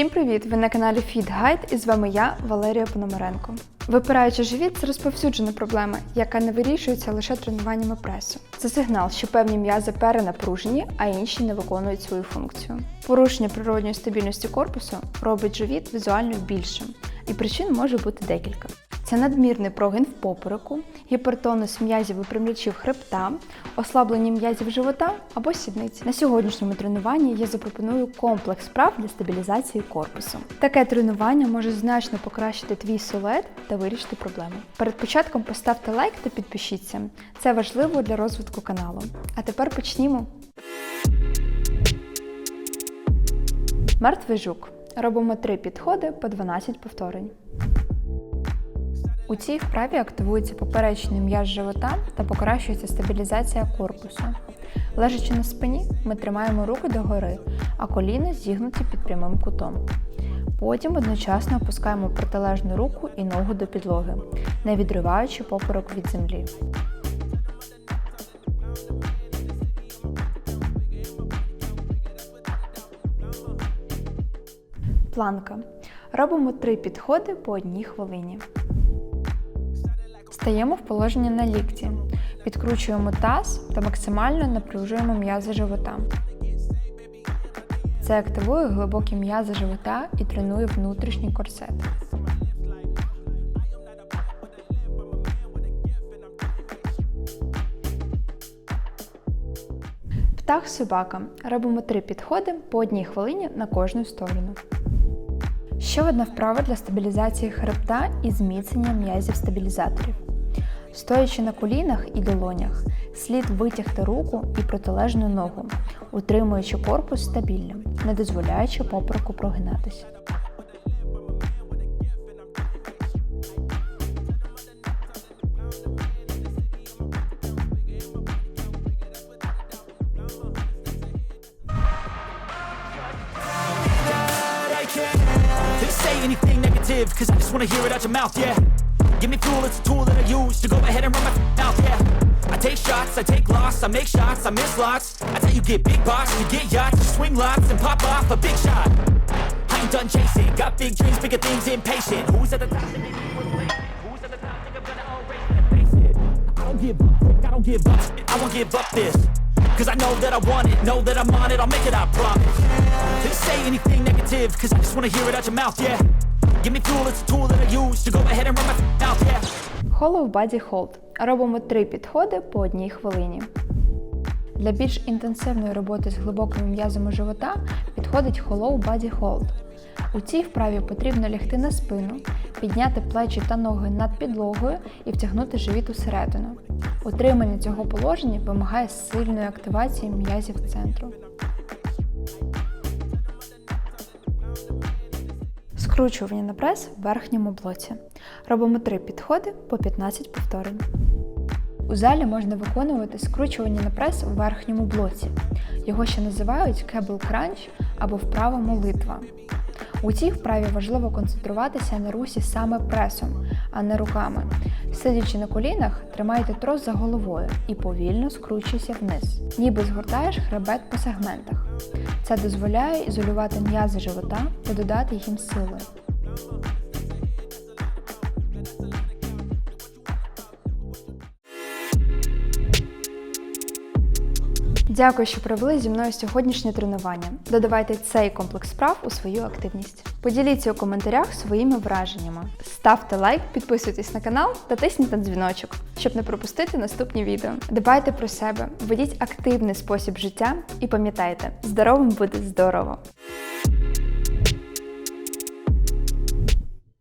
Всім привіт! Ви на каналі Feed Guide і з вами я, Валерія Пономаренко. Випираючи живіт це розповсюджена проблема, яка не вирішується лише тренуваннями пресу. Це сигнал, що певні м'язи перенапружені, а інші не виконують свою функцію. Порушення природньої стабільності корпусу робить живіт візуально більшим, і причин може бути декілька. Це надмірний прогин в попереку, гіпертонус м'язів випрямлячів хребта, ослаблення м'язів живота або сідниці. На сьогоднішньому тренуванні я запропоную комплекс вправ для стабілізації корпусу. Таке тренування може значно покращити твій силует та вирішити проблеми. Перед початком поставте лайк та підпишіться. Це важливо для розвитку каналу. А тепер почнімо. Мертвий жук. Робимо три підходи по 12 повторень. У цій вправі активується поперечний м'яз живота та покращується стабілізація корпусу. Лежачи на спині, ми тримаємо руки догори, а коліна зігнуті під прямим кутом. Потім одночасно опускаємо протилежну руку і ногу до підлоги, не відриваючи поперек від землі. Планка. Робимо три підходи по одній хвилині. Стаємо в положення на лікті. Підкручуємо таз та максимально напружуємо м'язи живота. Це активує глибокі м'язи живота і тренує внутрішній корсет. Птах собака. Робимо три підходи по одній хвилині на кожну сторону. Ще одна вправа для стабілізації хребта і зміцнення м'язів стабілізаторів. Стоячи на колінах і долонях, слід витягти руку і протилежну ногу, утримуючи корпус стабільним, не дозволяючи попереку прогинатися. Cause I just wanna hear it out your mouth, yeah. Give me fuel, it's a tool that I use to go ahead and run my mouth, yeah. I take shots, I take loss, I make shots, I miss lots. I tell you, get big box, you get yachts, you swing lots and pop off a big shot. I ain't done chasing, got big dreams, bigger things, impatient. Who's at the top? Who's at the top? Think I'm gonna. I don't give up, quick, I don't give up, I won't give up this. Cause I know that I want it, know that I'm on it, I'll make it, I promise. They say anything negative, cause I just wanna hear it out your mouth, yeah. Give me fuel, it's a tool that. Hollow Body Hold. Робимо три підходи по одній хвилині. Для більш інтенсивної роботи з глибокими м'язами живота підходить Hollow Body Hold. У цій вправі потрібно лягти на спину, підняти плечі та ноги над підлогою і втягнути живіт усередину. Утримання цього положення вимагає сильної активації м'язів центру. Скручування на прес в верхньому блоці. Робимо три підходи по 15 повторень. У залі можна виконувати скручування на прес у верхньому блоці. Його ще називають кебл кранч або вправа молитва. У цій вправі важливо концентруватися на русі саме пресом, а не руками. Сидячи на колінах, тримайте трос за головою і повільно скручуйся вниз, ніби згортаєш хребет по сегментах. Це дозволяє ізолювати м'язи живота та додати їм сили. Дякую, що провели зі мною сьогоднішнє тренування. Додавайте цей комплекс справ у свою активність. Поділіться у коментарях своїми враженнями. Ставте лайк, підписуйтесь на канал та тисніть на дзвіночок, щоб не пропустити наступні відео. Дбайте про себе, ведіть активний спосіб життя і пам'ятайте, здоровим буде здорово!